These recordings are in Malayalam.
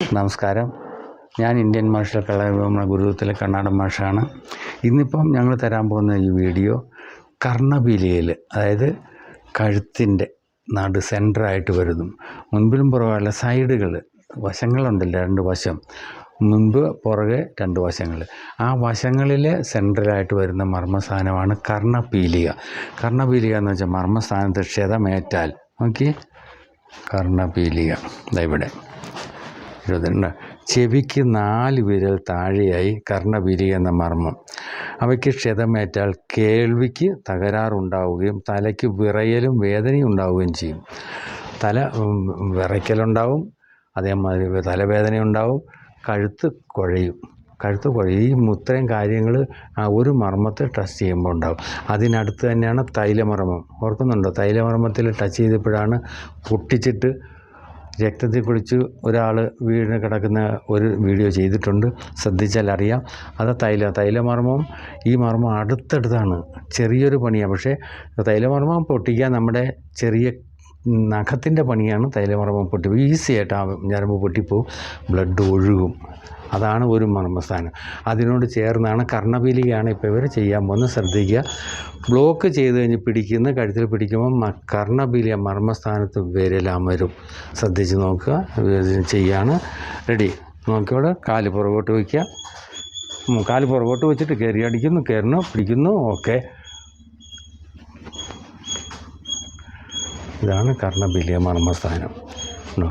നമസ്കാരം ഞാൻ ഇന്ത്യൻ മാർഷൽ നമ്മുടെ ഗുരുകുലത്തിലെ കണ്ണാടൻ മാഷാണ്. ഇന്നിപ്പം ഞങ്ങൾ തരാൻ പോകുന്ന ഈ വീഡിയോ കർണപീലിയയിൽ അതായത് കഴുത്തിന്റെ നടു സെന്ററായിട്ട് വരുന്നു. മുൻപിലും പുറകെയുള്ള സൈഡുകൾ വശങ്ങളുണ്ടല്ലോ രണ്ട് വശം. മുൻപ് പുറകെ രണ്ട് വശങ്ങൾ ആ വശങ്ങളിൽ സെൻട്രലായിട്ട് വരുന്ന മർമ്മസ്ഥാനമാണ് കർണപീലിക കർണപീലിക എന്ന് വെച്ചാൽ മർമ്മസ്ഥാനത്ത് ക്ഷതമേറ്റാൽ. നോക്കി കർണപീലിക ഇതാ ഇവിടെ. എഴുതുന്നുണ്ട് ചെവിക്ക് നാല് വിരൽ താഴെയായി കർണപീലിക എന്ന മർമ്മം. അവയ്ക്ക് ക്ഷതമേറ്റാൽ കേൾവിക്ക് തകരാറുണ്ടാവുകയും തലയ്ക്ക് വിറയലും വേദനയും ഉണ്ടാവുകയും ചെയ്യും. തല വിറയ്ക്കലുണ്ടാവും. അതേമാതിരി തലവേദന ഉണ്ടാവും കഴുത്ത് കുഴയും. കഴുത്ത് കുഴയും. ഈ ഇത്രയും കാര്യങ്ങൾ ആ ഒരു മർമ്മത്തെ ടച്ച് ചെയ്യുമ്പോൾ ഉണ്ടാവും. അതിനടുത്ത് തന്നെയാണ് തൈലമർമ്മം. ഓർക്കുന്നുണ്ടോ? തൈലമർമ്മത്തിൽ ടച്ച് ചെയ്തപ്പോഴാണ് പൊട്ടിച്ചിട്ട് രക്തത്തിൽ കുളിച്ച് ഒരാൾ വീണ് കിടക്കുന്ന ഒരു വീഡിയോ ചെയ്തിട്ടുണ്ട്. ശ്രദ്ധിച്ചാൽ അറിയാം. അത് തൈല തൈലമർമ്മം. ഈ മർമ്മം അടുത്തടുത്താണ്. ചെറിയൊരു പണിയാണ് പക്ഷേ തൈലമർമ്മം പൊട്ടിക്കാൻ നമ്മുടെ ചെറിയ നഖത്തിന്റെ പണിയാണ് തൈലമർമ്മം പൊട്ടി ഈസി ആയിട്ട് ആ ഞരമ്പ് പൊട്ടിപ്പോവും. ബ്ലഡ് ഒഴുകും. അതാണ് ഒരു മർമ്മസ്ഥാനം. അതിനോട് ചേർന്നാണ് കർണപീലികയാണ് ഇപ്പോൾ ഇവർ ചെയ്യാൻ പോകുന്നത്. ശ്രദ്ധിക്കുക. ബ്ലോക്ക് ചെയ്ത് കഴിഞ്ഞ് പിടിക്കുന്ന കഴുത്തിൽ പിടിക്കുമ്പോൾ കർണപീലിയ മർമ്മസ്ഥാനത്ത് വിരലമരും ശ്രദ്ധിച്ച് നോക്കുക. ചെയ്യാണ്. റെഡി. നോക്കിയോടെ കാൽ പുറകോട്ട് വയ്ക്കുക. കാൽ പുറകോട്ട് വെച്ചിട്ട് കയറി അടിക്കുന്നു കയറുന്നു പിടിക്കുന്നു. ഓക്കെ. ഇതാണ് കർണബിലിയ മർമ്മസ്ഥാനം ഉണ്ടോ?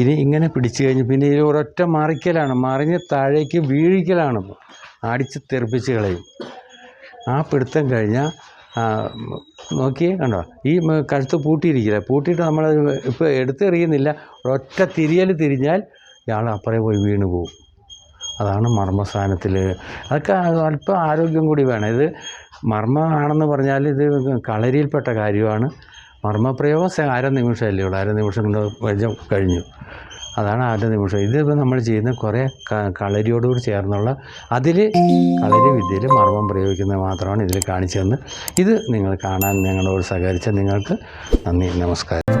ഇനി ഇങ്ങനെ പിടിച്ചു കഴിഞ്ഞ് പിന്നെ ഇതിൽ ഒരൊറ്റ മറിക്കലാണ്. മറിഞ്ഞ് താഴേക്ക് വീഴിക്കലാണ്. അടിച്ച് തെറിപ്പിച്ച് കളയും. ആ പിടുത്തം കഴിഞ്ഞാൽ നോക്കിയേ കണ്ടോ? ഈ കഴുത്ത് പൂട്ടിയിരിക്കില്ല. പൂട്ടിയിട്ട് നമ്മൾ ഇപ്പോൾ എടുത്തെറിയുന്നില്ല. ഒരൊറ്റ തിരിയൽ തിരിഞ്ഞാൽ ഇയാൾ അപ്പുറേ പോയി വീണ് പോകും അതാണ് മർമ്മസ്ഥാനത്തിൽ അതൊക്കെ അല്പം ആരോഗ്യം കൂടി വേണം. ഇത് മർമ്മമാണെന്ന് പറഞ്ഞാൽ ഇത് കളരിയിൽപ്പെട്ട കാര്യമാണ്. മർമ്മപ്രയോഗം അര നിമിഷമല്ലേ ഉള്ളൂ. അര നിമിഷം കൊണ്ട് കഴിഞ്ഞു. അതാണ് അര നിമിഷം ഇതിപ്പോൾ നമ്മൾ ചെയ്യുന്ന കുറേ കളരിയോടുകൂടി ചേർന്നുള്ള അതിൽ കളരി വിദ്യയിൽ മർമ്മം പ്രയോഗിക്കുന്നത് മാത്രമാണ് ഇതിൽ കാണിച്ചതെന്ന് ഇത് നിങ്ങൾ കാണാൻ ഞങ്ങളോട് സഹകരിച്ച നിങ്ങൾക്ക് നന്ദി. നമസ്കാരം.